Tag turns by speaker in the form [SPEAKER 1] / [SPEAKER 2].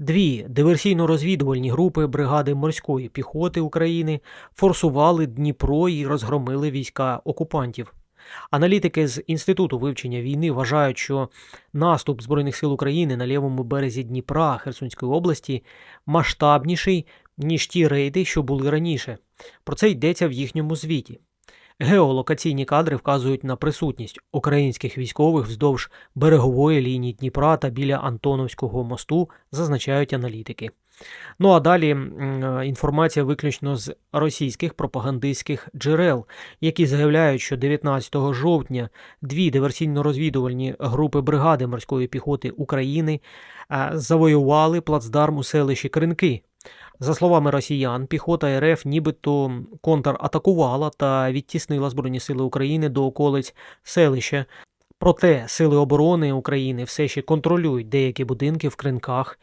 [SPEAKER 1] Дві диверсійно-розвідувальні групи бригади морської піхоти України форсували Дніпро і розгромили війська окупантів. Аналітики з Інституту вивчення війни вважають, що наступ Збройних сил України на лівому березі Дніпра Херсонської області масштабніший, ніж ті рейди, що були раніше. Про це йдеться в їхньому звіті. Геолокаційні кадри вказують на присутність українських військових вздовж берегової лінії Дніпра та біля Антоновського мосту, зазначають аналітики. Ну а далі інформація виключно з російських пропагандистських джерел, які заявляють, що 19 жовтня дві диверсійно-розвідувальні групи бригади морської піхоти України е, завоювали плацдарм у селищі Кринки. За словами росіян, піхота РФ нібито контратакувала та відтіснила Збройні сили України до околиць селища. Проте сили оборони України все ще контролюють деякі будинки в кринках